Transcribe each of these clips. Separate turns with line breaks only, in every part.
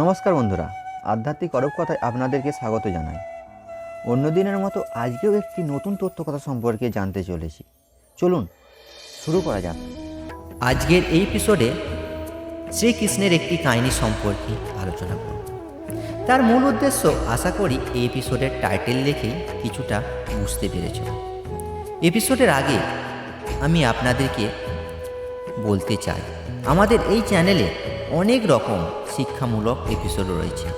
নমস্কার বন্ধুরা, আধ্যাত্মিক অরব কথায় আপনাদেরকে স্বাগত জানাই। অন্য দিনের মতো আজকেও একটি নতুন তথ্য কথা সম্পর্কে জানতে চলেছি। চলুন, শুরু করা যাক।
আজকের এই এপিসোডে শ্রীকৃষ্ণের একটি কাহিনী সম্পর্কে আলোচনা করব। তার মূল উদ্দেশ্য, আশা করি এই এপিসোডের টাইটেল দেখেই কিছুটা বুঝতে পেরেছ এপিসোডের আগে আমি আপনাদেরকে বলতে চাই, আমাদের এই চ্যানেলে অনেক রকম শিক্ষামূলক এপিসোড রয়েছে।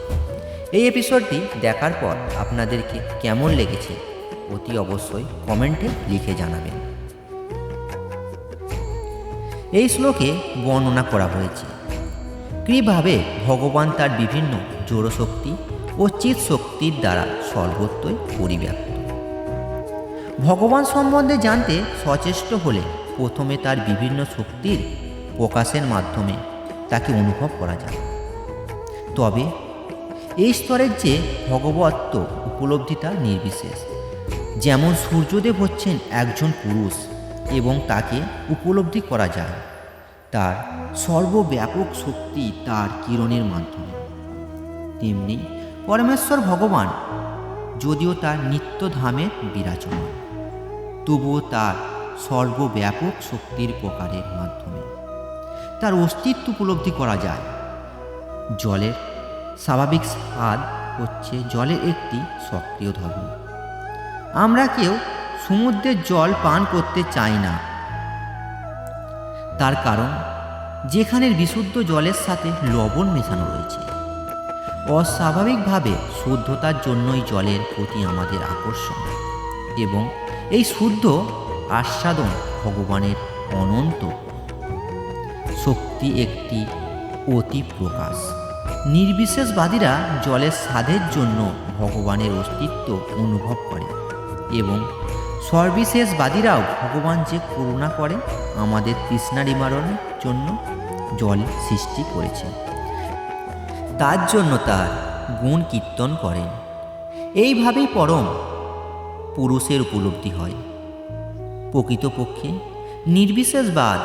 এই এপিসোডটি দেখার পর আপনাদেরকে কেমন লেগেছে অতি অবশ্যই কমেন্টে লিখে জানাবেন। এই শ্লোকে বর্ণনা করা হয়েছে, কীভাবে ভগবান তার বিভিন্ন জোড়শক্তি ও চিৎ শক্তির দ্বারা সর্বত্রই পরিব্যাপ্ত। ভগবান সম্বন্ধে জানতে সচেষ্ট হলে প্রথমে তার বিভিন্ন শক্তির প্রকাশের মাধ্যমে তাকে অনুভব করা যায়। তবে, এই স্তরের যে ভগবত্ব উপলব্ধিটা নির্বিশেষ, যেমন সূর্যদেব হচ্ছেন একজন পুরুষ এবং তাকে উপলব্ধি করা যায়, তার সর্বব্যাপক শক্তি তার কিরণের মাধ্যমে। তেমনি পরমেশ্বর ভগবান যদিও তার নিত্যধামে বিরাজমান, তবুও তার সর্বব্যাপক শক্তির প্রকারের মাধ্যমে। তার অস্তিত্ব উপলব্ধি করা যায়। জলের স্বাভাবিক স্বাদ হচ্ছে জলের একটি সক্রিয় ধর্ম। আমরা কেউ সমুদ্রের জল পান করতে চাই না। তার কারণ, যেখানে বিশুদ্ধ জলের সাথে লবণ মেশানো রয়েছে। অস্বাভাবিকভাবে শুদ্ধতার জন্যই জলের প্রতি আমাদের আকর্ষণ এবং এই শুদ্ধ আস্বাদন ভগবানের অনন্ত শক্তি একটি অতি প্রকাশ নির্বিশেষবাদীরা জলের স্বাদের জন্য ভগবানের অস্তিত্ব অনুভব করে এবং সর্বিশেষবাদীরাও ভগবান যে করুণা করে আমাদের তৃষ্ণা নিবারণের জন্য জল সৃষ্টি করেছে। তার জন্য তার গুণ কীর্তন করেন। এইভাবেই পরম পুরুষের উপলব্ধি হয়। প্রকৃতপক্ষে নির্বিশেষবাদ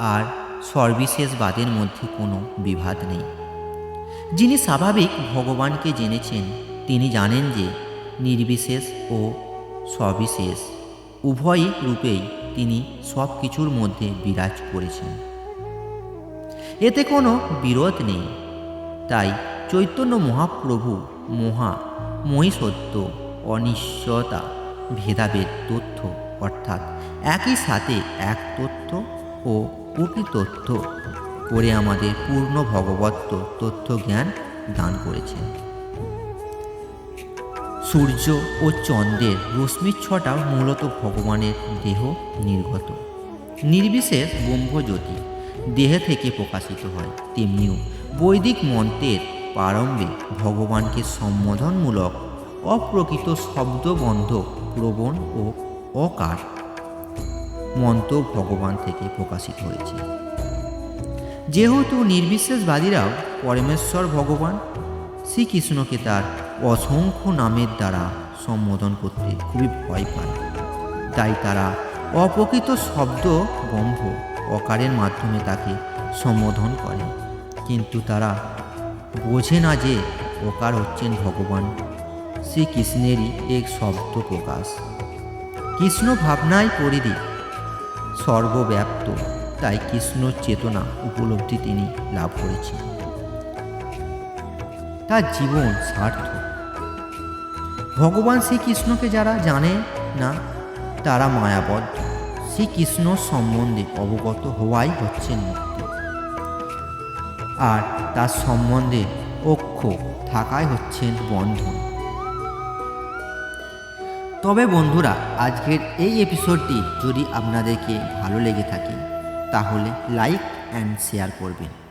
আর সর্বিশেষবাদের মধ্যে কোনো বিভাদ নেই। যিনি স্বাভাবিক ভগবানকে জেনেছেন, তিনি জানেন যে নির্বিশেষ ও সবিশেষ, উভয় রূপেই তিনি সব কিছুর মধ্যে বিরাজ করেছেন। এতে কোনো বিরোধ নেই। তাই চৈতন্য মহাপ্রভু মহা মহিষত্ব, অনিশ্চয়তা, ভেদাভেদ তথ্য অর্থাৎ একই সাথে এক তথ্য ও প্রকৃতথ্য করে আমাদের পূর্ণ ভগবত্ব তথ্য জ্ঞান দান করেছেন সূর্য ও চন্দ্রের রশ্মির ছটা মূলত ভগবানের দেহ নির্গত। নির্বিশেষ ব্রহ্মজ্যোতি দেহে থেকে প্রকাশিত হয়। তেমনিও বৈদিক মন্ত্রের প্রারম্ভে ভগবানকে সম্বোধনমূলক অপ্রকৃত শব্দবন্ধ প্রবণ ও অকার মন্ত্র ভগবান থেকে প্রকাশিত হয়েছে। যেহেতু নির্বিশেষবাদীরাও পরমেশ্বর ভগবান, শ্রীকৃষ্ণকে তার অসংখ্য নামের দ্বারা সম্বোধন করতে খুবই ভয় পায়। তাই তারা অপকৃত শব্দ বম্ভ অকারের মাধ্যমে তাকে সম্বোধন করে। কিন্তু তারা বোঝে না যে অকার হচ্ছেন ভগবান, শ্রীকৃষ্ণেরই এক শব্দ প্রকাশ। কৃষ্ণ ভাবনায় পরিধি সর্বব্যাপ্ত, তাই কৃষ্ণ চেতনা উপলব্ধি তিনি লাভ করেছেন। তার জীবন সার্থক। ভগবান শ্রীকৃষ্ণকে যারা জানে না, তারা মায়াবদ্ধ। শ্রীকৃষ্ণ সম্বন্ধে অবগত হওয়াই হচ্ছে মুক্তি। আর তার সম্বন্ধে অক্ষ থাকাই হচ্ছেন বন্ধন। তবে বন্ধুরা, আজকের এই এপিসোডটি যদি আপনাদেরকে ভালো লেগে থাকে, তাহলে লাইক অ্যান্ড শেয়ার করবেন।